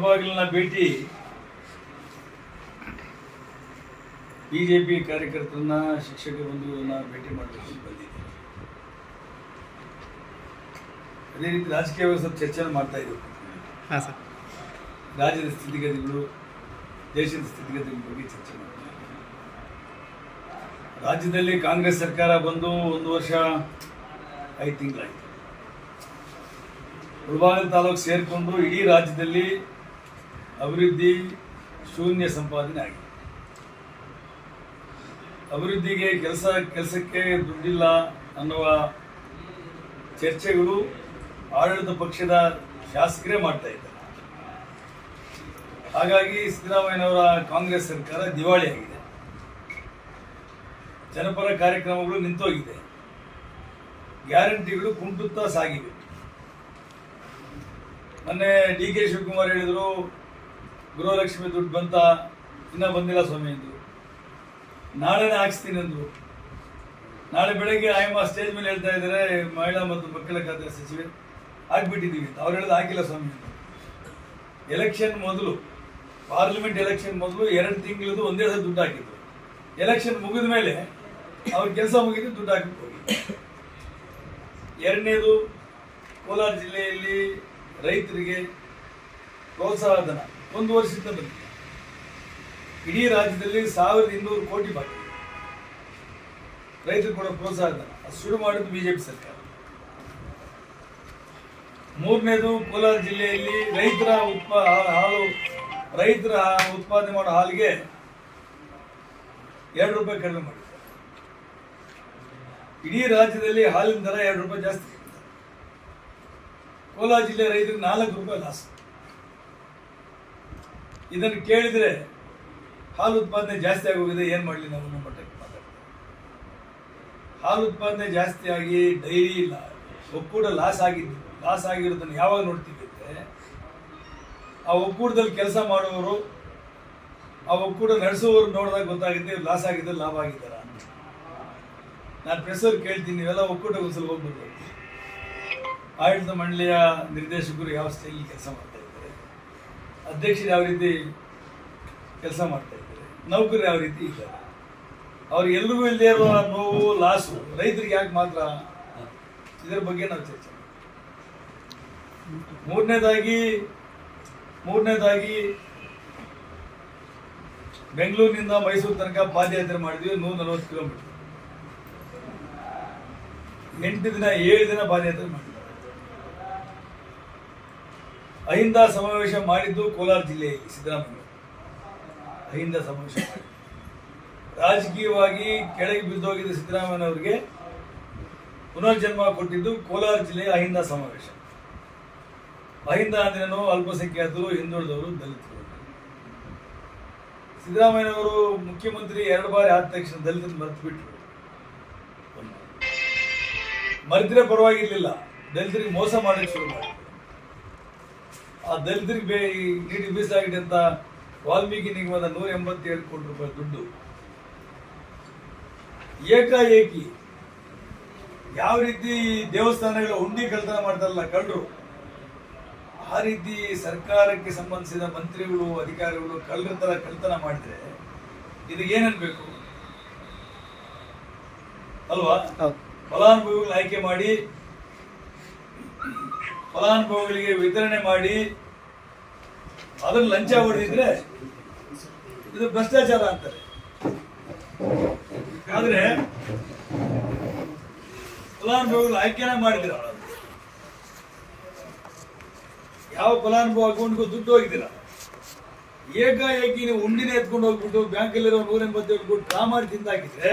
ಹೆಬ್ಬಾಗಿಲಿನ ಭೇಟಿ. ಬಿಜೆಪಿ ಕಾರ್ಯಕರ್ತರನ್ನ ಶಿಕ್ಷಕ ಬಂಧುಗಳನ್ನ ಭೇಟಿ ಮಾಡಲಿಕ್ಕೆ ಬಂದಿದೆ ಅದೇ ರೀತಿ ರಾಜಕೀಯ ಸ್ವಲ್ಪ ಚರ್ಚೆ ಮಾಡ್ತಾ ಇದ್ದೀವಿ. ರಾಜ್ಯದ ಸ್ಥಿತಿಗತಿಗಳು ದೇಶದ ಸ್ಥಿತಿಗತಿಗಳ ಬಗ್ಗೆ ಚರ್ಚೆ ಮಾಡ್ತಾ ರಾಜ್ಯದಲ್ಲಿ ಕಾಂಗ್ರೆಸ್ ಸರ್ಕಾರ ಬಂದು ಒಂದು ವರ್ಷ ಐದು ತಿಂಗಳಾಯಿತು. ಮುಳಬಾಗಿಲು ತಾಲೂಕು ಸೇರಿಕೊಂಡು ಇಡೀ ರಾಜ್ಯದಲ್ಲಿ ಅಭಿವೃದ್ಧಿ ಶೂನ್ಯ ಸಂಪಾದನೆ ಆಗಿದೆ. ಅಭಿವೃದ್ಧಿಗೆ ಕೆಲಸ, ಕೆಲಸಕ್ಕೆ ದುಡ್ಡಿಲ್ಲ ಅನ್ನುವ ಚರ್ಚೆಗಳು ಆಡಳಿತ ಪಕ್ಷದ ಶಾಸಕರೇ ಮಾಡ್ತಾ ಇದ್ದಾರೆ. ಹಾಗಾಗಿ ಸಿದ್ದರಾಮಯ್ಯನವರ ಕಾಂಗ್ರೆಸ್ ಸರ್ಕಾರ ದಿವಾಳಿಯಾಗಿದೆ ಜನಪರ ಕಾರ್ಯಕ್ರಮಗಳು ನಿಂತೋಗಿದೆ. ಗ್ಯಾರಂಟಿಗಳು ಕುಂಟುತ್ತಾ ಸಾಗಿವೆ. ಮೊನ್ನೆ ಡಿ ಕೆ ಶಿವಕುಮಾರ್ ಹೇಳಿದರು ಗೃಹಲಕ್ಷ್ಮಿ ದುಡ್ಡು ಬಂತ, ಇನ್ನೂ ಬಂದಿಲ್ಲ ಸ್ವಾಮಿ ಅಂದರು. ನಾಳೆನೇ ಹಾಕಿಸ್ತೀನಿ ಅಂದರು. ನಾಳೆ ಬೆಳಗ್ಗೆ ಆಯಮ್ಮ ಸ್ಟೇಜ್ ಮೇಲೆ ಹೇಳ್ತಾ ಇದ್ದಾರೆ ಮಹಿಳಾ ಮತ್ತು ಮಕ್ಕಳ ಖಾತೆ ಸಚಿವೆ. ಹಾಕ್ಬಿಟ್ಟಿದ್ದೀವಿ ಅಂತ. ಅವ್ರು ಹೇಳೋದು ಹಾಕಿಲ್ಲ ಸ್ವಾಮಿ ಎಲೆಕ್ಷನ್ ಮೊದಲು ಪಾರ್ಲಿಮೆಂಟ್ ಎಲೆಕ್ಷನ್ ಮೊದಲು ಎರಡು ತಿಂಗಳದು ಒಂದೇ ಸಲ ದುಡ್ಡು ಹಾಕಿದ್ರು. ಎಲೆಕ್ಷನ್ ಮುಗಿದ ಮೇಲೆ ಅವ್ರ ಕೆಲಸ ಮುಗಿದು ದುಡ್ಡು ಹಾಕಿ ಹೋಗಿ. ಎರಡನೇದು ಕೋಲಾರ ಜಿಲ್ಲೆಯಲ್ಲಿ ರೈತರಿಗೆ ಪ್ರೋತ್ಸಾಹ ಧನ. ಒಂದು ವರ್ಷದಿಂದ ಬಂದಿದೆ. ಇಡೀ ರಾಜ್ಯದಲ್ಲಿ ಸಾವಿರದ ಇನ್ನೂರು ಕೋಟಿ ಬಾಕಿ. ರೈತರು ಕೊಡೋ ಪ್ರೋತ್ಸಾಹ ಅದು ಶುರು ಮಾಡಿದ್ದು ಬಿಜೆಪಿ ಸರ್ಕಾರ. ಮೂರನೇದು ಕೋಲಾರ ಜಿಲ್ಲೆಯಲ್ಲಿ ರೈತರ ಉತ್ಪಾ, ಹಾಲು, ರೈತರ ಉತ್ಪಾದನೆ ಮಾಡೋ ಹಾಲಿಗೆ ಎರಡು ರೂಪಾಯಿ ಕಡಿಮೆ ಮಾಡಿದೆ ಇಡೀ ರಾಜ್ಯದಲ್ಲಿ ಹಾಲಿನ ದರ ಎರಡು ರೂಪಾಯಿ ಜಾಸ್ತಿ. ಕೋಲಾರ ಜಿಲ್ಲೆ ರೈತರಿಗೆ ನಾಲ್ಕು ರೂಪಾಯಿ ಲಾಸ್. ಇದನ್ನು ಕೇಳಿದ್ರೆ ಹಾಲು ಉತ್ಪಾದನೆ ಜಾಸ್ತಿ ಆಗೋಗಿದೆ, ಏನು ಮಾಡಲಿ ನಾವು ನಮ್ಮ ಮಟ್ಟಕ್ಕೆ ಮಾತಾಡ್ತೀವಿ. ಹಾಲು ಉತ್ಪಾದನೆ ಜಾಸ್ತಿ ಆಗಿ ಡೈರಿ ಒಕ್ಕೂಟ ಲಾಸ್ ಆಗಿದ್ದು ಲಾಸ್ ಆಗಿರೋದನ್ನು ಯಾವಾಗ ನೋಡ್ತೀವಿ ಅಂದರೆ, ಆ ಒಕ್ಕೂಟದಲ್ಲಿ ಕೆಲಸ ಮಾಡುವವರು, ಆ ಒಕ್ಕೂಟ ನಡೆಸುವವರು ನೋಡಿದಾಗ ಗೊತ್ತಾಗುತ್ತೆ ಲಾಸ್ ಆಗಿದ್ದಾರೆ, ಲಾಭ ಆಗಿದ್ದಾರ ನಾನು ಪ್ರೆಸರ್ ಕೇಳ್ತೀನಿ, ನೀವೆಲ್ಲ ಒಕ್ಕೂಟ ಒಂದ್ಸಲ ಹೋಗ್ಬಿಡ್ಬೇಕು ಆಡಳಿತ ಮಂಡಳಿಯ ನಿರ್ದೇಶಕರು ಯಾವ ಸ್ಟೈಲ್ ಕೆಲಸ ಮಾಡ್ತಾ ಇದ್ದಾರೆ ಅಧ್ಯಕ್ಷರು ಯಾವ ರೀತಿ ಕೆಲಸ ಮಾಡ್ತಾ ಇದ್ದಾರೆ, ನೌಕರರು ಯಾವ ರೀತಿ ಇದ್ದಾರೆ ಅವ್ರಿಗೆ ಎಲ್ರಿಗೂ ಇಲ್ಲದೆ ಇರುವ ನೋವು, ಲಾಸು, ರೈತರಿಗೆ ಯಾಕೆ ಮಾತ್ರ ಇದರ ಬಗ್ಗೆ ನಾವು ಚರ್ಚೆ. ಮೂರನೇದಾಗಿ ಮೂರನೇದಾಗಿ ಬೆಂಗಳೂರಿನಿಂದ ಮೈಸೂರು ತನಕ ಪಾದಯಾತ್ರೆ ಮಾಡಿದ್ವಿ ನೂರ ನಲವತ್ತು ಕಿಲೋಮೀಟರ್ ಎಂಟು ದಿನ, ಏಳು ದಿನ ಪಾದಯಾತ್ರೆ ಮಾಡಿದ್ವಿ ಅಹಿಂದ ಸಮಾವೇಶ ಮಾಡಿದ್ದು ಕೋಲಾರ ಜಿಲ್ಲೆಯಲ್ಲಿ, ಸಿದ್ದರಾಮಯ್ಯ. ಅಹಿಂದ ಸಮಾವೇಶ ಮಾಡಿ ರಾಜಕೀಯವಾಗಿ ಕೆಳಗೆ ಬಿದ್ದೋಗಿದ್ದ ಸಿದ್ದರಾಮಯ್ಯನವರಿಗೆ ಪುನರ್ಜನ್ಮ ಕೊಟ್ಟಿದ್ದು ಕೋಲಾರ ಜಿಲ್ಲೆಯ ಅಹಿಂದ ಸಮಾವೇಶ. ಅಹಿಂದ ಅಂದ್ರೇನು? ಅಲ್ಪಸಂಖ್ಯಾತರು, ಹಿಂದುಳಿದವರು, ದಲಿತರು. ಸಿದ್ದರಾಮಯ್ಯನವರು ಮುಖ್ಯಮಂತ್ರಿ ಎರಡು ಬಾರಿ ಆದ ತಕ್ಷಣ ದಲಿತರು ಮರೆತು ಬಿಟ್ಟರು ಮರೆತರೆ ಪರವಾಗಿರ್ಲಿಲ್ಲ. ದಲಿತರಿಗೆ ಮೋಸ ಮಾಡಕ್ಕೆ ಶುರು ಮಾಡಿದ್ರು. ಆ ದಲಿತರಿಗೆ ಬೇ ನೀಡಿ ಮೀಸಲಾಗಿದೆ ಅಂತ ವಾಲ್ಮೀಕಿ ನಿಗಮದ ನೂರ ಎಂಬತ್ತೇಳು ಕೋಟಿ ರೂಪಾಯಿ ದುಡ್ಡು. ಏಕಾಏಕಿ. ಯಾವ ರೀತಿ ದೇವಸ್ಥಾನಗಳ ಹುಂಡಿ ಕಳ್ತನ ಮಾಡ್ತಾರಲ್ಲ ಕಳ್ಳರು. ಆ ರೀತಿ ಸರ್ಕಾರಕ್ಕೆ ಸಂಬಂಧಿಸಿದ ಮಂತ್ರಿಗಳು ಅಧಿಕಾರಿಗಳು ಕಳ್ಳರ ತರ ಕಳ್ತನ ಮಾಡಿದ್ರೆ ಇದಕ್ಕೇನಬೇಕು ಏನನ್ಬೇಕು ಅಲ್ವಾ? ಫಲಾನುಭವಿಗಳು ಆಯ್ಕೆ ಮಾಡಿ ಫಲಾನುಭವಿಗಳಿಗೆ ವಿತರಣೆ ಮಾಡಿ ಅದನ್ನು ಲಂಚ ಹೊಡೆದಿದ್ರೆ ಇದು ಭ್ರಷ್ಟಾಚಾರ ಅಂತಾರೆ. ಆದ್ರೆ ಫಲಾನುಭವಿಗಳು ಆಯ್ಕೆನ ಮಾಡಿದಿರ ಯಾವ ಫಲಾನುಭವ ಅಕೌಂಟ್ಗೂ ದುಡ್ಡು ಹೋಗಿದ್ದೀರ ಏಕಾಏಕಿ ನೀವು ಉಂಡಿನ ಎತ್ಕೊಂಡು ಹೋಗ್ಬಿಟ್ಟು ಬ್ಯಾಂಕಲ್ಲಿರೋ ನೂರ ಎಂಬತ್ತೇಳು ಕೋಟಿ ಡ್ರಾ ಮಾಡಿ ತಿಂದಾಕಿದ್ರೆ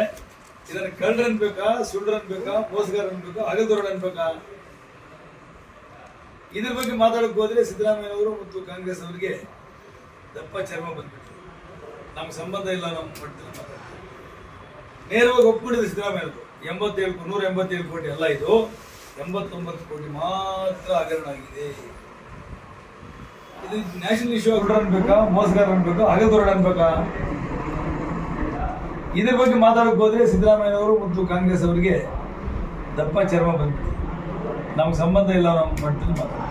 ಇದನ್ನ ಕಳ್ಳರನ್ಬೇಕಾ ಸುಳ್ಳರನ್ಬೇಕಾ ಮೋಸಗಾರ ಅನ್ಬೇಕಾ ಅಗದೊರಡು ಅನ್ಬೇಕಾ? ಇದ್ರ ಬಗ್ಗೆ ಮಾತಾಡಕ್ ಹೋದ್ರೆ ಸಿದ್ದರಾಮಯ್ಯನವರು ಮತ್ತು ಕಾಂಗ್ರೆಸ್ ಅವರಿಗೆ ದಪ್ಪ ಚರ್ಮ ಬಂದ್ಬಿಟ್ಟು ನಮ್ಗೆ ಸಂಬಂಧ ಇಲ್ಲ ನಮ್ಮ ಮಟ್ಟದಲ್ಲಿ ಮಾತಾಡ್ತಾರೆ ನೇರವಾಗಿ ಒಪ್ಪಿಡಿದ್ರು ಸಿದ್ದರಾಮಯ್ಯನವರು. ಎಂಬತ್ತೇಳು ನೂರ ಎಂಬತ್ತೇಳು ಕೋಟಿ ಅಲ್ಲ ಇದು. ಎಂಬತ್ತೊಂಬತ್ತು ಕೋಟಿ ಮಾತ್ರ ಹಗರಣ ಆಗಿದೆ. ಇದು ನ್ಯಾಷನಲ್ ಇಶ್ಯೂ ಅನ್ಬೇಕಾ? ಮೋಸಗಾರ ಅನ್ಬೇಕಾ? ಅಗದೊರಡು ಅನ್ಬೇಕಾ? ಇದ್ರ ಬಗ್ಗೆ ಮಾತಾಡಕ್ ಹೋದ್ರೆ ಸಿದ್ದರಾಮಯ್ಯನವರು ಮತ್ತು ಕಾಂಗ್ರೆಸ್ ಅವರಿಗೆ ದಪ್ಪ ಚರ್ಮ ಬಂದ್ಬಿಟ್ಟು ನಮ್ಗೆ ಸಂಬಂಧ ಇಲ್ಲ ನಮ್ಮ ಮಟ್ಟದಲ್ಲಿ ಮಾತಾಡ್ತಾರೆ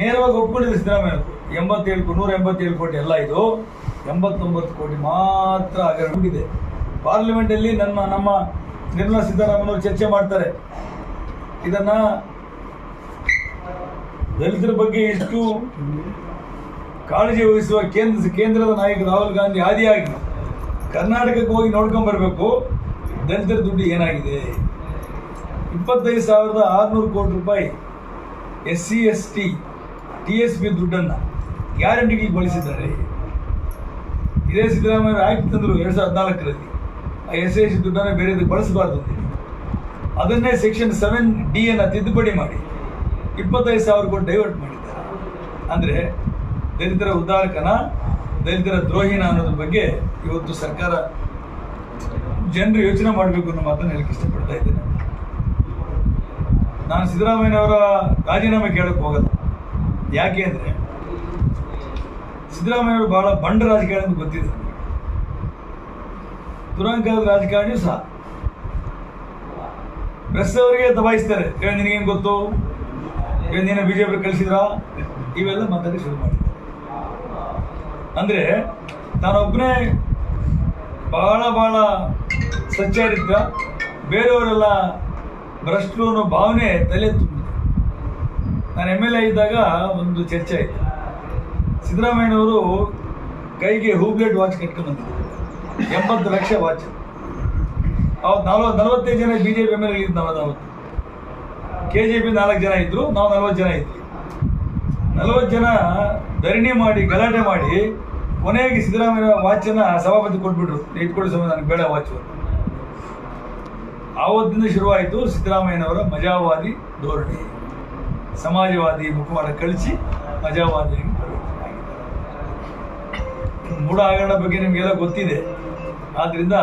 ನೇರವಾಗಿ ಒಪ್ಕೊಂಡಿದ್ರು ಸಿದ್ದರಾಮಯ್ಯ ಎಂಬತ್ತೇಳು ನೂರ ಎಂಬತ್ತೇಳು ಕೋಟಿ ಎಲ್ಲ ಇದು. ಎಂಬತ್ತೊಂಬತ್ತು ಕೋಟಿ ಮಾತ್ರ ಆಗಿದೆ ಪಾರ್ಲಿಮೆಂಟಲ್ಲಿ ನನ್ನ ನಮ್ಮ ನಿರ್ಮಲಾ ಸೀತಾರಾಮನ್ ಅವರು ಚರ್ಚೆ ಮಾಡ್ತಾರೆ. ಇದನ್ನ ದಲಿತರ ಬಗ್ಗೆ ಎಷ್ಟು ಕಾಳಜಿ ವಹಿಸುವ ಕೇಂದ್ರ, ಕೇಂದ್ರದ ನಾಯಕ ರಾಹುಲ್ ಗಾಂಧಿ ಆದಿಯಾಗಿ ಕರ್ನಾಟಕಕ್ಕೆ ಹೋಗಿ ನೋಡ್ಕೊಂಡು ಬರಬೇಕು. ದಲಿತರ ದುಡ್ಡು ಏನಾಗಿದೆ? ಇಪ್ಪತ್ತೈದು ಸಾವಿರದ ಆರುನೂರು ಕೋಟಿ ರೂಪಾಯಿ S C S T T S P ದುಡ್ಡನ್ನು ಗ್ಯಾರಂಟಿಗೆ ಬಳಸಿದ್ದಾರೆ. ಇದೇ ಸಿದ್ದರಾಮಯ್ಯ ಆಯ್ತು ತಂದರು ಎರಡು ಸಾವಿರದ ಹದಿನಾಲ್ಕರಲ್ಲಿ. ಆ ಎಸ್ ಎಸ್ ದುಡ್ಡನ್ನು ಬೇರೆ ಬಳಸಬಾರ್ದು ಅದನ್ನೇ ಸೆಕ್ಷನ್ ಸೆವೆನ್ ಡಿ ಅನ್ನು ತಿದ್ದುಪಡಿ ಮಾಡಿ ಇಪ್ಪತ್ತೈದು ಸಾವಿರ ಕೋಟಿ ಡೈವರ್ಟ್ ಮಾಡಿದ್ದಾರೆ. ಅಂದರೆ ದಲಿತರ ಉದ್ದಾರಕನ ದಲಿತರ ದ್ರೋಹಿನ ಅನ್ನೋದ್ರ ಬಗ್ಗೆ ಇವತ್ತು ಸರ್ಕಾರ ಜನರು ಯೋಚನೆ ಮಾಡಬೇಕು ಅನ್ನೋ ಮಾತನ್ನು ಹೇಳಕ್ಕೆ ಇಷ್ಟಪಡ್ತಾ ಇದ್ದೇನೆ. ನಾನು ಸಿದ್ದರಾಮಯ್ಯನವರ ರಾಜೀನಾಮೆ ಕೇಳಕ್ಕೆ ಹೋಗಲ್ಲ ಯಾಕೆ ಅಂದರೆ ಸಿದ್ದರಾಮಯ್ಯವರು ಬಹಳ ಬಂಡ ರಾಜಕಾರಣಿ ಅಂತ ಗೊತ್ತಿದೆ. ದುರಂಕದ ರಾಜಕಾರಣಿ ಸಹ. ಪ್ರೆಸ್ ಅವರಿಗೆ ದಬಾಯಿಸ್ತಾರೆ ನಿನಗೇನು ಗೊತ್ತು? ಹೇಳಿ ನೀನು ಬಿಜೆಪಿ ಕಳಿಸಿದ್ರಾ? ಇವೆಲ್ಲ ಮಾತಾಡಿ ಶುರು ಮಾಡಿದ್ದಾರೆ. ಅಂದ್ರೆ ನಾನೊಬ್ಬನೇ ಬಹಳ ಬಹಳ ಸಚ್ಚಾರಿದ್ದ, ಬೇರೆಯವರೆಲ್ಲ ಭ್ರಷ್ಟರು ಅನ್ನೋ ಭಾವನೆ ತಲೆ ತುಂಬಿದೆ ನಾನು ಎಂ ಎಲ್ ಎ ಇದ್ದಾಗ ಒಂದು ಚರ್ಚೆ ಆಯಿತು. ಸಿದ್ದರಾಮಯ್ಯನವರು ಕೈಗೆ ಹೂಬ್ಲೆಟ್ ವಾಚ್ ಕಟ್ಕೊಂಡು ಬಂದಿದ್ರು. ಎಂಬತ್ತು ಲಕ್ಷ ವಾಚ್ ಅವತ್ತು ನಲ್ವತ್ತು ನಲವತ್ತೈದು ಜನ B J P M L ಇದ್ದು ನಾವು ನಲವತ್ತು. ಕೆ ಜೆ ಪಿ ನಾಲ್ಕು ಜನ ಇದ್ರು, ನಾವು ನಲ್ವತ್ತು ಜನ ಇದ್ವಿ. ನಲವತ್ತು ಜನ ಧರಣಿ ಮಾಡಿ, ಗಲಾಟೆ ಮಾಡಿ ಕೊನೆಗೆ ಸಿದ್ದರಾಮಯ್ಯ ವಾಚನ್ನು ಸಭಾಪತಿ ಕೊಟ್ಬಿಟ್ರು. ಇಟ್ಕೊಳ್ಳಿ ಸಮಯ ನನಗೆ ಬೇಡ ವಾಚು ಆವತ್ತಿಂದ ಶುರುವಾಯಿತು ಸಿದ್ದರಾಮಯ್ಯನವರ ಮಜಾವಾದಿ ಧೋರಣೆ. ಸಮಾಜವಾದಿ ಮುಖವಾಡ ಕಳಿಸಿ ಮಜಾವಾದಿಯಾಗಿ ಮೂಡ ಹಗರಣ ಬಗ್ಗೆ ನಿಮಗೆಲ್ಲ ಗೊತ್ತಿದೆ. ಆದ್ದರಿಂದ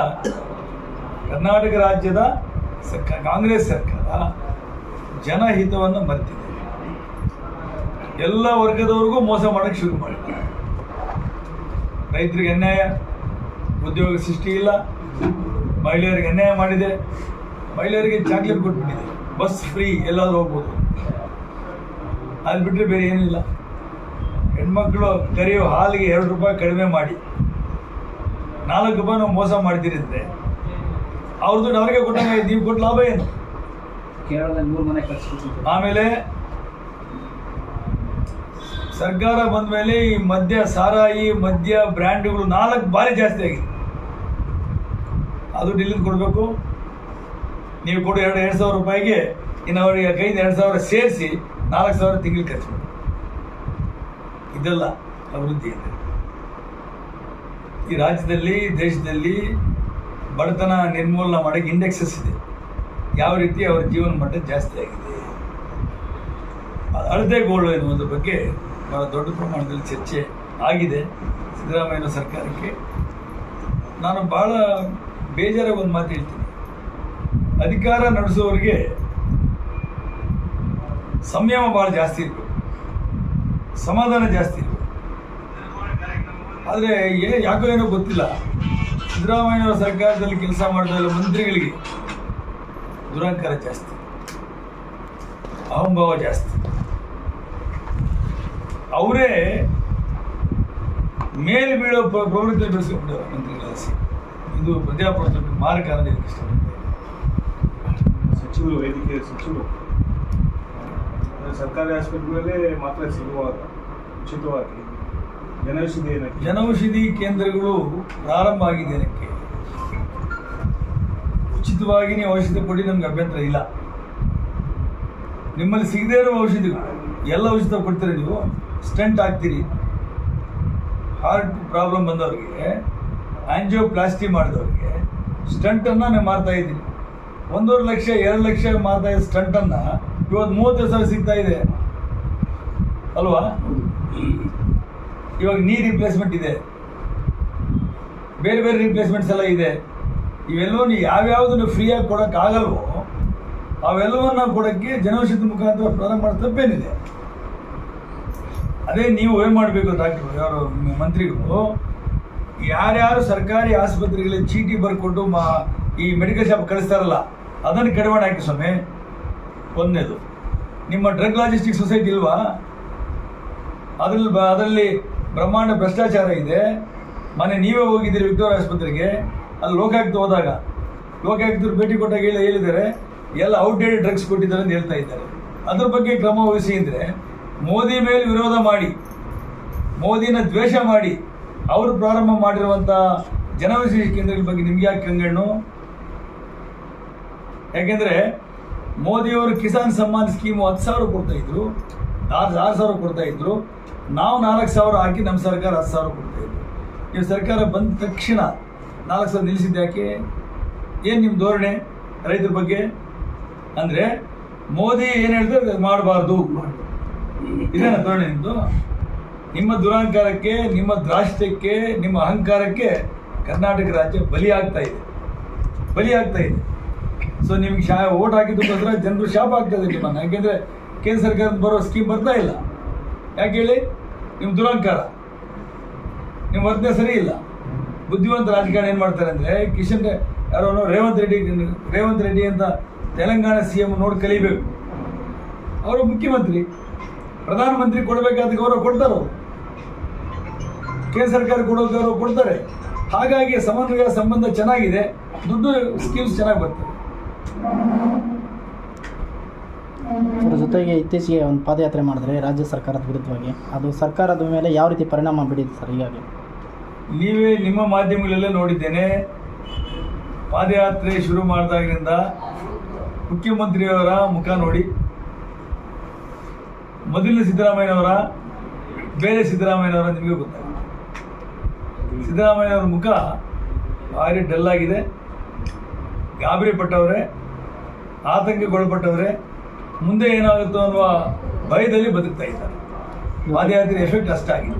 ಕರ್ನಾಟಕ ರಾಜ್ಯದ ಸರ್ಕಾರ, ಕಾಂಗ್ರೆಸ್ ಸರ್ಕಾರ ಜನಹಿತವನ್ನು ಮರೆತಿದೆ. ಎಲ್ಲ ವರ್ಗದವರಿಗೂ ಮೋಸ ಮಾಡಕ್ಕೆ ಶುರು ಮಾಡಿದೆ. ರೈತರಿಗೆ ಅನ್ಯಾಯ, ಉದ್ಯೋಗ ಸೃಷ್ಟಿ ಇಲ್ಲ, ಮಹಿಳೆಯರಿಗೆ ಅನ್ಯಾಯ ಮಾಡಿದೆ, ಮಹಿಳೆಯರಿಗೆ ಚಾಕ್ಲೇಟ್ ಕೊಟ್ಬಿಟ್ಟಿದೆ. ಬಸ್ ಫ್ರೀ ಎಲ್ಲಾದರೂ ಹೋಗ್ಬೋದು. ಅದು ಬಿಟ್ಟರೆ ಬೇರೆ ಏನಿಲ್ಲ. ಹೆಣ್ಮಕ್ಳು ಕರೆಯೋ ಹಾಲಿಗೆ ಎರಡು ರೂಪಾಯಿ ಕಡಿಮೆ ಮಾಡಿ. ನಾಲ್ಕು ರೂಪಾಯಿ ನಾವು ಮೋಸ ಮಾಡ್ತೀರಿ ಅಂದರೆ ಅವ್ರ ದುಡ್ಡು ಅವ್ರಿಗೆ ಕೊಟ್ಟಂಗೆ ನೀವು ಕೊಟ್ಟು ಲಾಭ ಏನು? ಆಮೇಲೆ ಸರ್ಕಾರ ಬಂದ ಮೇಲೆ ಈ ಮದ್ಯ ಸಾರಾಯಿ ಮದ್ಯ ಬ್ರ್ಯಾಂಡ್ಗಳು ನಾಲ್ಕು ಬಾರಿ ಜಾಸ್ತಿ ಆಗಿದೆ. ಅದು ಡಿಲ್ಲಿಂದ ಕೊಡಬೇಕು. ನೀವು ಕೊಡು ಎರಡು ಎರಡು ಸಾವಿರ ರೂಪಾಯಿಗೆ ಇನ್ನು ಅವರಿಗೆ ಕೈಯಿಂದ ಎರಡು ಸಾವಿರ ಸೇರಿಸಿ ನಾಲ್ಕು ಸಾವಿರ ತಿಂಗಳು ಖರ್ಚು ಮಾಡಿ. ಇದೆಲ್ಲ ಅಭಿವೃದ್ಧಿ ಅಂದರೆ ಈ ರಾಜ್ಯದಲ್ಲಿ, ದೇಶದಲ್ಲಿ ಬಡತನ ನಿರ್ಮೂಲನ ಮಾಡೋಕೆ ಇಂಡೆಕ್ಸಸ್ ಇದೆ. ಯಾವ ರೀತಿ ಅವರ ಜೀವನ ಮಟ್ಟ ಜಾಸ್ತಿ ಆಗಿದೆ. ಅಳತೆ ಗೋಳು ಎನ್ನುವುದ್ರ ಬಗ್ಗೆ ಬಹಳ ದೊಡ್ಡ ಪ್ರಮಾಣದಲ್ಲಿ ಚರ್ಚೆ ಆಗಿದೆ. ಸಿದ್ದರಾಮಯ್ಯ ಸರ್ಕಾರಕ್ಕೆ. ನಾನು ಭಾಳ ಬೇಜಾರಾಗಿ ಒಂದು ಮಾತು ಹೇಳ್ತೀನಿ. ಅಧಿಕಾರ ನಡೆಸುವವರಿಗೆ ಸಂಯಮ ಭಾಳ ಜಾಸ್ತಿ ಇತ್ತು. ಸಮಾಧಾನ ಜಾಸ್ತಿ ಇತ್ತು. ಆದರೆ ಏ ಯಾಕೋ ಏನೋ ಗೊತ್ತಿಲ್ಲ. ಸಿದ್ದರಾಮಯ್ಯನವರ ಸರ್ಕಾರದಲ್ಲಿ ಕೆಲಸ ಮಾಡಿದ ಮಂತ್ರಿಗಳಿಗೆ ದುರಂಕಾರ ಜಾಸ್ತಿ. ಅಹಂಭಾವ ಜಾಸ್ತಿ. ಅವರೇ ಮೇಲೆ ಬೀಳೋ ಪ್ರ- ಪ್ರವೃತ್ತಿ ಬೆಳೆಸಿಕೊಂಡು ಮಂತ್ರಿಗಳ ಇದು ಪ್ರಜಾಪ್ರಭುತ್ವಕ್ಕೆ ಮಾರಕ ಅನ್ನೋದು ಸಚಿವರು ವೈದ್ಯಕೀಯ ಸಚಿವರು. ಸರ್ಕಾರಿ ಆಸ್ಪತ್ರೆಗಳಲ್ಲೇ ಮಾತ್ರ ಸಿಗುವಾಗ ಉಚಿತವಾಗಿ ಜನೌಷಧಿ ಜನೌಷಧಿ ಕೇಂದ್ರಗಳು ಪ್ರಾರಂಭ ಆಗಿದೆ ಅದಕ್ಕೆ ಉಚಿತವಾಗಿ ನೀವು ಔಷಧಿ ಕೊಡಿ, ನಮ್ಗೆ ಅಭ್ಯಂತರ ಇಲ್ಲ. ನಿಮ್ಮಲ್ಲಿ ಸಿಗದೇ ಇರೋ ಔಷಧಿಗಳು, ಎಲ್ಲ ಔಷಧ ಕೊಡ್ತೀರಿ ನೀವು? ಸ್ಟೆಂಟ್ ಹಾಕ್ತೀರಿ. ಹಾರ್ಟ್ ಪ್ರಾಬ್ಲಮ್ ಬಂದವ್ರಿಗೆ, ಆಂಜಿಯೋಪ್ಲಾಸ್ಟಿ ಮಾಡಿದವ್ರಿಗೆ, ಸ್ಟಂಟನ್ನು ನೀವು ಮಾರ್ತಾ ಇದ್ದೀನಿ ಒಂದೂವರೆ ಲಕ್ಷ, ಎರಡು ಲಕ್ಷ ಮಾರ್ತಾ ಇದ್ದ ಸ್ಟಂಟನ್ನು ಇವತ್ತು ಮೂವತ್ತು ಸಾವಿರ ಸಿಗ್ತಾ ಇದೆ. ಅಲ್ವಾ? ಇವಾಗ ನೀ ರಿಪ್ಲೇಸ್ಮೆಂಟ್ ಇದೆ. ಬೇರೆ ಬೇರೆ ರಿಪ್ಲೇಸ್ಮೆಂಟ್ಸ್ ಎಲ್ಲ ಇದೆ. ಇವೆಲ್ಲವನ್ನು ಯಾವ್ಯಾವುದನ್ನು ಫ್ರೀಯಾಗಿ ಕೊಡೋಕ್ಕಾಗಲ್ವೋ ಅವೆಲ್ಲವನ್ನ ಕೊಡೋಕ್ಕೆ ಜನೌಷಧಿ ಮುಖಾಂತರ ಪ್ರಾರಂಭ ಮಾಡೋ ತಪ್ಪೇನಿದೆ. ಅದೇ ನೀವು ಏನು ಮಾಡಬೇಕು ಡಾಕ್ಟರ್ ಯಾರು, ಮಂತ್ರಿಗಳು, ಯಾರ್ಯಾರು ಸರ್ಕಾರಿ ಆಸ್ಪತ್ರೆಗಳಿಗೆ ಚೀಟಿ ಬರ್ಕೊಟ್ಟು ಮಾ ಈ ಮೆಡಿಕಲ್ ಶಾಪ್ ಕಳಿಸ್ತಾರಲ್ಲ, ಅದನ್ನು ಕಡಿವಾಣ ಹಾಕಿ ಸ್ವಾಮಿ. ಒಂದನೇದು ನಿಮ್ಮ ಡ್ರಗ್ ಲಾಜಿಸ್ಟಿಕ್ ಸೊಸೈಟಿ ಇಲ್ವಾ? ಅದ್ರಲ್ಲಿ ಅದರಲ್ಲಿ ಬ್ರಹ್ಮಾಂಡ ಭ್ರಷ್ಟಾಚಾರ ಇದೆ. ಮನೆ ನೀವೇ ಹೋಗಿದ್ದೀರಿ ವಿಕ್ಟೋರಿಯಾ ಆಸ್ಪತ್ರೆಗೆ. ಅಲ್ಲಿ ಲೋಕಾಯುಕ್ತ ಹೋದಾಗ, ಲೋಕಾಯುಕ್ತರು ಭೇಟಿ ಕೊಟ್ಟಾಗ ಹೇಳಿ, ಹೇಳಿದ್ದಾರೆ, ಎಲ್ಲ ಔಟ್ಡೇಟೆಡ್ ಡ್ರಗ್ಸ್ ಕೊಟ್ಟಿದ್ದಾರೆ ಅಂತ ಹೇಳ್ತಾ ಇದ್ದಾರೆ. ಅದ್ರ ಬಗ್ಗೆ ಕ್ರಮ ವಹಿಸಿ ಅಂದರೆ, ಮೋದಿ ಮೇಲೆ ವಿರೋಧ ಮಾಡಿ, ಮೋದಿನ ದ್ವೇಷ ಮಾಡಿ, ಅವರು ಪ್ರಾರಂಭ ಮಾಡಿರುವಂಥ ಜನೌಷಧಿ ಕೇಂದ್ರಗಳ ಬಗ್ಗೆ ನಿಮ್ಗೆ ಯಾಕೆ ಕಂಗಣ್ಣು? ಯಾಕೆಂದ್ರೆ ಮೋದಿಯವರು ಕಿಸಾನ್ ಸಮ್ಮಾನ್ ಸ್ಕೀಮು ಹತ್ತು ಸಾವಿರ ಕೊಡ್ತಾ ಇದ್ರು. ಆರು ಆರು ಸಾವಿರ ಕೊಡ್ತಾ ಇದ್ರು. ನಾವು ನಾಲ್ಕು ಸಾವಿರ ಹಾಕಿ ನಮ್ಮ ಸರ್ಕಾರ ಹತ್ತು ಸಾವಿರ ಕೊಡ್ತಾ ನೀವು ಸರ್ಕಾರ ಬಂದ ತಕ್ಷಣ ನಾಲ್ಕು ಸಾವಿರ ನಿಲ್ಲಿಸಿದ್ದು ಯಾಕೆ? ಏನು ನಿಮ್ಮ ಧೋರಣೆ ರೈತರ ಬಗ್ಗೆ? ಅಂದರೆ ಮೋದಿ ಏನು ಹೇಳಿದ್ರೆ ಮಾಡಬಾರ್ದು. ಇದೇನ ಧೋರಣೆ ನಿಮ್ಮದು ನಿಮ್ಮ ದುರಹಂಕಾರಕ್ಕೆ ನಿಮ್ಮ ದ್ರಾಷ್ಟ್ಯಕ್ಕೆ ನಿಮ್ಮ ಅಹಂಕಾರಕ್ಕೆ ಕರ್ನಾಟಕ ರಾಜ್ಯ ಬಲಿಯಾಗ್ತಾ ಇದೆ. ಬಲಿಯಾಗ್ತಾ ಇದೆ. ಸೊ ನಿಮ್ಗೆ ಶಾ ಓಟ್ ಹಾಕಿದ್ದಕ್ಕೋಸ್ಕರ ಜನರು ಶಾಪ್ ಆಗ್ತದೆ ನಿಮ್ಮನ್ನು ಯಾಕೆಂದರೆ ಕೇಂದ್ರ ಸರ್ಕಾರದ ಬರೋ ಸ್ಕೀಮ್ ಬರ್ತಾ ಇಲ್ಲ. ಯಾಕೆ ಹೇಳಿ? ನಿಮ್ಮ ದುರಂಕಾರ. ನಿಮ್ಮ ವರ್ತನೆ ಸರಿ ಇಲ್ಲ. ಬುದ್ಧಿವಂತ ರಾಜಕಾರಣಿ ಏನು ಮಾಡ್ತಾರೆ ಅಂದರೆ, ಕಿಶನ್ ಯಾರೋ ರೇವಂತ್ ರೆಡ್ಡಿ ರೇವಂತ್ ರೆಡ್ಡಿ ಅಂತ ತೆಲಂಗಾಣ ಸಿ ಎಂ ನೋಡಿ ಕಲಿಬೇಕು. ಅವರು ಮುಖ್ಯಮಂತ್ರಿ. ಪ್ರಧಾನಮಂತ್ರಿ ಕೊಡಬೇಕಾದ ಗೌರವ ಕೊಡ್ತಾರೆ? ಕೇಂದ್ರ ಸರ್ಕಾರ ಕೊಡೋ ಗೌರವ ಕೊಡ್ತಾರೆ. ಹಾಗಾಗಿ ಸಮನ್ವಯ ಸಂಬಂಧ ಚೆನ್ನಾಗಿದೆ. ದುಡ್ಡು ಸ್ಕೀಮ್ಸ್ ಚೆನ್ನಾಗಿ ಬರ್ತದೆ ಅದ್ರ ಜೊತೆಗೆ ಇತ್ತೀಚೆಗೆ ಒಂದು ಪಾದಯಾತ್ರೆ ಮಾಡಿದ್ರೆ ರಾಜ್ಯ ಸರ್ಕಾರದ ವಿರುದ್ಧವಾಗಿ. ಅದು ಸರ್ಕಾರದ ಮೇಲೆ ಯಾವ ರೀತಿ ಪರಿಣಾಮ ಬೀಳಿದೆ ಸರ್ ಹೀಗಾಗಿ? ನೀವೇ ನಿಮ್ಮ ಮಾಧ್ಯಮಗಳಲ್ಲೇ ನೋಡಿದ್ದೇನೆ. ಪಾದಯಾತ್ರೆ ಶುರು ಮಾಡಿದಾಗಿನಿಂದ ಮುಖ್ಯಮಂತ್ರಿಯವರ ಮುಖ ನೋಡಿ. ಮೊದಲಿನ ಸಿದ್ದರಾಮಯ್ಯನವರ, ಬೇರೆ ಸಿದ್ದರಾಮಯ್ಯನವರ ನಿಮಗೆ ಗೊತ್ತಾಗ ಸಿದ್ದರಾಮಯ್ಯನವರ ಮುಖ ಭಾರಿ ಡಲ್ ಆಗಿದೆ ಗಾಬರಿ ಪಟ್ಟವ್ರೆ ಆತಂಕಗೊಳಪಟ್ಟವ್ರೆ ಮುಂದೆ ಏನಾಗುತ್ತೋ ಅನ್ನುವ ಭಯದಲ್ಲಿ ಬದುಕ್ತಾ ಇದ್ದಾರೆ. ಪಾದಯಾತ್ರೆ ಎಫೆಕ್ಟ್ ಅಷ್ಟಾಗಿದೆ.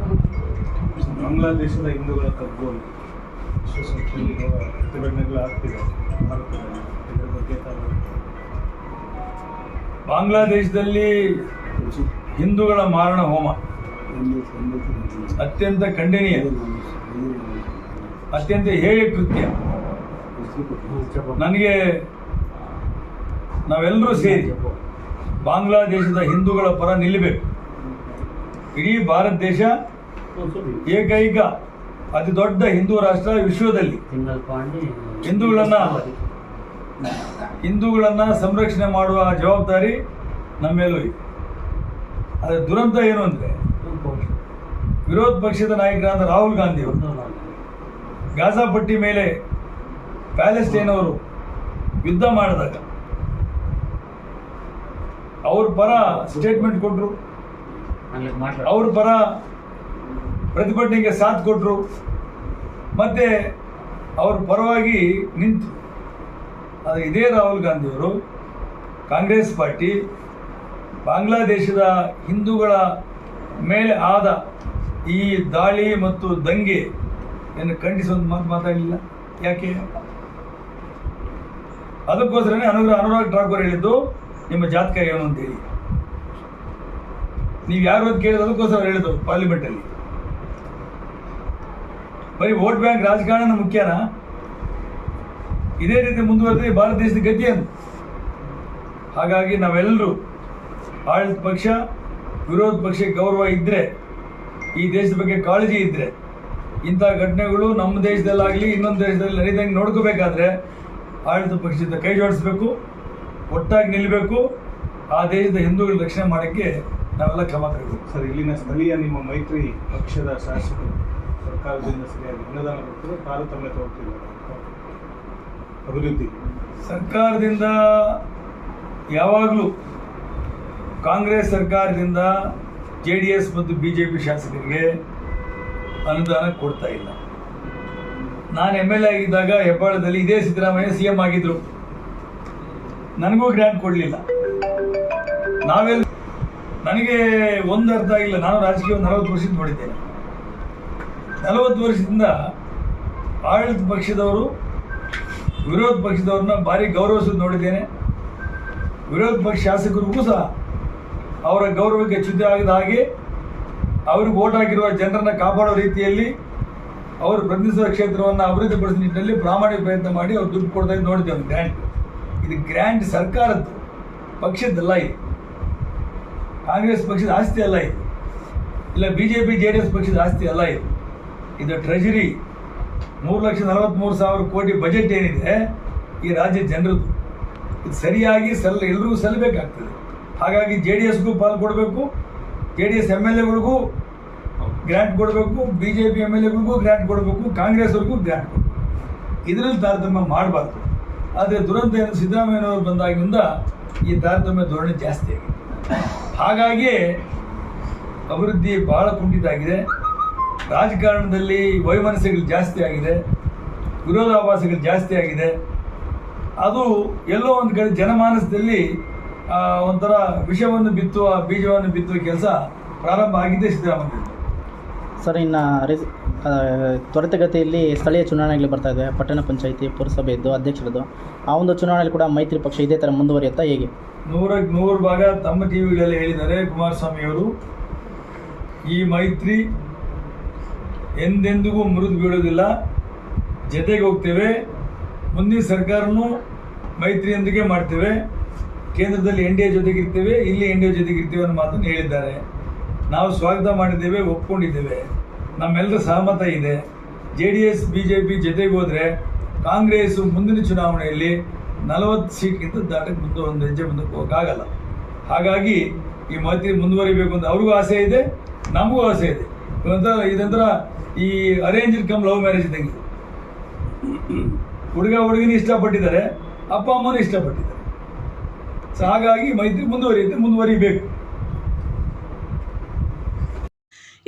ಬಾಂಗ್ಲಾದೇಶದ ಹಿಂದೂಗಳ ಕಗ್ಗೋಲು ವಿಶ್ವಸಂಸ್ಥೆಯಲ್ಲಿ ಪ್ರತಿಭಟನೆಗಳು ಭಾರತದಲ್ಲಿ ಇದರ ಬಗ್ಗೆ ತಾವು ಬಾಂಗ್ಲಾದೇಶದಲ್ಲಿ ಹಿಂದೂಗಳ ಮಾರಣ ಹೋಮ. ಅತ್ಯಂತ ಖಂಡನೀಯ. ಅತ್ಯಂತ ಹೇಯ ಕೃತ್ಯ. ನನಗೆ ನಾವೆಲ್ಲರೂ ಸೇರಿ ಬಾಂಗ್ಲಾದೇಶದ ಹಿಂದೂಗಳ ಪರ ನಿಲ್ಲಬೇಕು. ಇಡೀ ಭಾರತ ದೇಶ ಏಕೈಕ, ಅತಿ ದೊಡ್ಡ ಹಿಂದೂ ರಾಷ್ಟ್ರ ವಿಶ್ವದಲ್ಲಿ. ಹಿಂದೂಗಳನ್ನ ಹಿಂದೂಗಳನ್ನ ಸಂರಕ್ಷಣೆ ಮಾಡುವ ಜವಾಬ್ದಾರಿ ನಮ್ಮೆಲ್ಲೂ ಮೇಲೂ ಇದೆ. ಆದರೆ ದುರಂತ ಏನು ಅಂದರೆ, ವಿರೋಧ ಪಕ್ಷದ ನಾಯಕರಾದ ರಾಹುಲ್ ಗಾಂಧಿ ಅವರು ಗಾಜಾಪಟ್ಟಿ ಮೇಲೆ ಪ್ಯಾಲೆಸ್ಟೈನ್ ಅವರು ಯುದ್ಧ ಮಾಡಿದಾಗ ಅವ್ರ ಪರ ಸ್ಟೇಟ್ಮೆಂಟ್ ಕೊಟ್ಟರು ಅವ್ರ ಪರ ಪ್ರತಿಭಟನೆಗೆ ಸಾಥ್ ಕೊಟ್ಟರು ಮತ್ತೆ ಅವ್ರ ಪರವಾಗಿ ನಿಂತು ಅದು ಇದೇ ರಾಹುಲ್ ಗಾಂಧಿಯವರು. ಕಾಂಗ್ರೆಸ್ ಪಾರ್ಟಿ ಬಾಂಗ್ಲಾದೇಶದ ಹಿಂದೂಗಳ ಮೇಲೆ ಆದ ಈ ದಾಳಿ ಮತ್ತು ದಂಗೆ ಎಂದು ಒಂದು ಮಾತು ಮಾತಾಡಲಿಲ್ಲ. ಯಾಕೆ? ಅದಕ್ಕೋಸ್ಕರನೇ ಅನುಗ್ರಹ ಅನುರಾಗ್ ಠಾಕೂರ್ ಹೇಳಿದ್ದು ನಿಮ್ಮ ಜಾತಕ ಏನು ಅಂತೇಳಿ. ನೀವು ಯಾರು ಅಂತ ಕೇಳಿದ ಅದಕ್ಕೋಸ್ಕರ ಹೇಳಿದ್ರು ಪಾರ್ಲಿಮೆಂಟಲ್ಲಿ ಬರೀ ವೋಟ್ ಬ್ಯಾಂಕ್ ರಾಜಕಾರಣ ಮುಖ್ಯನಾ? ಇದೇ ರೀತಿ ಮುಂದುವರೆದ್ರೆ ಭಾರತ ದೇಶದ ಗತಿ ಅಂತ ಹಾಗಾಗಿ ನಾವೆಲ್ಲರೂ ಆಡಳಿತ ಪಕ್ಷ, ವಿರೋಧ ಪಕ್ಷಕ್ಕೆ ಗೌರವ ಇದ್ದರೆ ಈ ದೇಶದ ಬಗ್ಗೆ ಕಾಳಜಿ ಇದ್ದರೆ ಇಂಥ ಘಟನೆಗಳು ನಮ್ಮ ದೇಶದಲ್ಲಾಗಲಿ, ಇನ್ನೊಂದು ದೇಶದಲ್ಲಿ ನಡೀದಂಗೆ ನೋಡ್ಕೋಬೇಕಾದ್ರೆ ಆಡಳಿತ ಪಕ್ಷದಿಂದ ಕೈ ಜೋಡಿಸ್ಬೇಕು. ಒಟ್ಟಾಗಿ ನಿಲ್ಲಬೇಕು ಆ ದೇಶದ ಹಿಂದೂಗಳ ರಕ್ಷಣೆ ಮಾಡೋಕ್ಕೆ ನಾವೆಲ್ಲ ಕ್ರಮ ಕೈಬೇಕು ಸರ್ ಇಲ್ಲಿನ ಸ್ಥಳೀಯ ನಿಮ್ಮ ಮೈತ್ರಿ ಪಕ್ಷದ ಶಾಸಕರು ಸರ್ಕಾರದಿಂದ ಸರಿಯಾಗಿ ಅನುದಾನ ಕೊಟ್ಟರು ತಾರತಮ್ಯ ತೋರ್ತಿದ್ದಾರೆ ಅಭಿವೃದ್ಧಿ. ಸರ್ಕಾರದಿಂದ ಯಾವಾಗಲೂ ಕಾಂಗ್ರೆಸ್ ಸರ್ಕಾರದಿಂದ ಜೆ ಡಿ ಎಸ್ ಮತ್ತು ಬಿ ಜೆ ಪಿ ಶಾಸಕರಿಗೆ ಅನುದಾನ ಕೊಡ್ತಾ ಇಲ್ಲ. ನಾನು ಎಂ ಎಲ್ ಎ ಆಗಿದ್ದಾಗ ಹೆಬ್ಬಾಳದಲ್ಲಿ ಇದೇ ಸಿದ್ದರಾಮಯ್ಯ ಸಿ ಎಂ ಆಗಿದ್ರು. ನನಗೂ ಗ್ರ್ಯಾಂಟ್ ಕೊಡಲಿಲ್ಲ. ನಾವೆಲ್ಲ ನನಗೆ ಒಂದು ಅರ್ಥ ಆಗಿಲ್ಲ ನಾನು ರಾಜಕೀಯ ನಲವತ್ತು ವರ್ಷದಿಂದ ನೋಡಿದ್ದೇನೆ. ನಲವತ್ತು ವರ್ಷದಿಂದ ಆಡಳಿತ ಪಕ್ಷದವರು, ವಿರೋಧ ಪಕ್ಷದವ್ರನ್ನ ಭಾರಿ ಗೌರವಿಸೋದು ನೋಡಿದ್ದೇನೆ. ವಿರೋಧ ಪಕ್ಷ ಶಾಸಕರಿಗೂ ಸಹ ಅವರ ಗೌರವಕ್ಕೆ ಚ್ಯುತಿ ಆಗದ ಹಾಗೆ ಅವ್ರಿಗೆ ಓಟ್ ಹಾಕಿರುವ ಜನರನ್ನ ಕಾಪಾಡೋ ರೀತಿಯಲ್ಲಿ ಅವರು ಪ್ರತಿನಿಧಿಸುವ ಕ್ಷೇತ್ರವನ್ನು ಅಭಿವೃದ್ಧಿಪಡಿಸಿದ ನಿಟ್ಟಿನಲ್ಲಿ ಪ್ರಾಮಾಣಿಕ ಪ್ರಯತ್ನ ಮಾಡಿ ಅವ್ರು ದುಡ್ಡು ಕೊಡ್ತಾ ಇದ್ದು ನೋಡಿದ್ದೇವೆ ಗ್ರ್ಯಾಂಟ್ ಇದು ಗ್ರ್ಯಾಂಡ್ ಸರ್ಕಾರದ್ದು ಪಕ್ಷದ್ದಲ್ಲ ಇದು. ಕಾಂಗ್ರೆಸ್ ಪಕ್ಷದ ಆಸ್ತಿ ಅಲ್ಲ ಇದು. ಇಲ್ಲ B J P J D S ಪಕ್ಷದ ಆಸ್ತಿ ಅಲ್ಲ ಇದು. ಇದು ಟ್ರೆಜರಿ, ಮೂರು ಲಕ್ಷ ನಲವತ್ತ್ಮೂರು ಸಾವಿರ ಕೋಟಿ ಬಜೆಟ್ ಏನಿದೆ, ಈ ರಾಜ್ಯ ಜನರದ್ದು. ಇದು ಸರಿಯಾಗಿ ಸಲ್ಲ ಎಲ್ರಿಗೂ ಸಲ್ಲಬೇಕಾಗ್ತದೆ ಹಾಗಾಗಿ ಜೆ ಡಿ ಎಸ್ಗೂ ಪಾಲು ಕೊಡಬೇಕು, J D S M L ಎಗಳಿಗೂ grant ಕೊಡಬೇಕು B J P M L ಎಗಳಿಗೂ grant ಕೊಡಬೇಕು, ಕಾಂಗ್ರೆಸ್ವರೆಗೂ ಗ್ರ್ಯಾಂಟ್ ಕೊಡಬೇಕು. ಇದರಲ್ಲಿ ತಾರತಮ್ಯ ಮಾಡಬಾರ್ದು. ಆದರೆ ದುರಂತ ಏನು ಸಿದ್ದರಾಮಯ್ಯನವರು ಬಂದಾಗಿನಿಂದ ಈ ತಾರತಮ್ಯ ಧೋರಣೆ ಜಾಸ್ತಿ ಆಗಿದೆ ಹಾಗಾಗಿ ಅಭಿವೃದ್ಧಿ ಬಹಳ ಕುಂಠಿತ ಆಗಿದೆ ರಾಜಕಾರಣದಲ್ಲಿ ವೈಮನಸ್ಯಗಳು ಜಾಸ್ತಿ ಆಗಿದೆ. ವಿರೋಧಾಭಾಸಗಳು ಜಾಸ್ತಿ ಆಗಿದೆ. ಅದು ಎಲ್ಲೋ ಒಂದು ಕಡೆ ಜನಮಾನಸದಲ್ಲಿ ಒಂಥರ ವಿಷವನ್ನು ಬಿತ್ತುವ ಬೀಜವನ್ನು ಬಿತ್ತುವ ಕೆಲಸ ಪ್ರಾರಂಭ ಆಗಿದೆ ಸಿದ್ದರಾಮಯ್ಯ ಸರ್, ಇನ್ನು ತ್ವರಿತಗತಿಯಲ್ಲಿ ಸ್ಥಳೀಯ ಚುನಾವಣೆಗಳು ಬರ್ತಾ ಇದೆ ಪಟ್ಟಣ ಪಂಚಾಯಿತಿ ಪುರಸಭೆಯದ್ದು ಅಧ್ಯಕ್ಷರದ್ದು ಆ ಒಂದು ಚುನಾವಣೆಯಲ್ಲಿ ಕೂಡ ಮೈತ್ರಿ ಪಕ್ಷ ಇದೇ ಥರ ಮುಂದುವರಿಯುತ್ತಾ ಹೇಗೆ? ನೂರ, ನೂರು ಭಾಗ ತಮ್ಮ ಟಿವಿಗಳಲ್ಲಿ ಹೇಳಿದ್ದಾರೆ ಕುಮಾರಸ್ವಾಮಿ ಅವರು. ಈ ಮೈತ್ರಿ ಎಂದೆಂದಿಗೂ ಮುರಿದು ಬೀಳೋದಿಲ್ಲ. ಜೊತೆಗೆ ಹೋಗ್ತೇವೆ. ಮುಂದಿನ ಸರ್ಕಾರನೂ ಮೈತ್ರಿಯೊಂದಿಗೆ ಮಾಡ್ತೇವೆ. ಕೇಂದ್ರದಲ್ಲಿ ಎನ್ ಡಿ ಎ ಜೊತೆಗಿರ್ತೇವೆ ಇಲ್ಲಿ ಎನ್ ಡಿ ಎ ಜೊತೆಗಿರ್ತೇವೆ ಅನ್ನೋ ಮಾತನ್ನು ಹೇಳಿದ್ದಾರೆ. ನಾವು ಸ್ವಾಗತ ಮಾಡಿದ್ದೇವೆ, ಒಪ್ಕೊಂಡಿದ್ದೇವೆ. ನಮ್ಮೆಲ್ಲರ ಸಹಮತ ಇದೆ. J D S, B J P ಜೊತೆಗೆ ಹೋದರೆ ಕಾಂಗ್ರೆಸ್ ಮುಂದಿನ ಚುನಾವಣೆಯಲ್ಲಿ ನಲವತ್ತು ಸೀಟ್ಗಿಂತ ದಾಟಕ್ಕೆ ಮುಂದೆ ಒಂದು ಹೆಜ್ಜೆ ಮುಂದಕ್ಕೆ ಹೋಗೋಕ್ಕಾಗಲ್ಲ. ಹಾಗಾಗಿ ಈ ಮೈತ್ರಿ ಮುಂದುವರಿಬೇಕು ಅಂತ ಅವ್ರಿಗೂ ಆಸೆ ಇದೆ, ನಮಗೂ ಆಸೆ ಇದೆ. ಇದೊಂಥರ ಈ ಅರೇಂಜ್ ಕಮ್ ಲವ್ ಮ್ಯಾರೇಜ್ ಇದ್ದಂಗೆ. ಇದು. ಹುಡುಗ ಹುಡುಗಿನ ಇಷ್ಟಪಟ್ಟಿದ್ದಾರೆ, ಅಪ್ಪ ಅಮ್ಮನೂ ಇಷ್ಟಪಟ್ಟಿದ್ದಾರೆ. ಸೊ ಹಾಗಾಗಿ ಮೈತ್ರಿ ಮುಂದುವರಿಯುತ್ತೆ, ಮುಂದುವರಿಬೇಕು.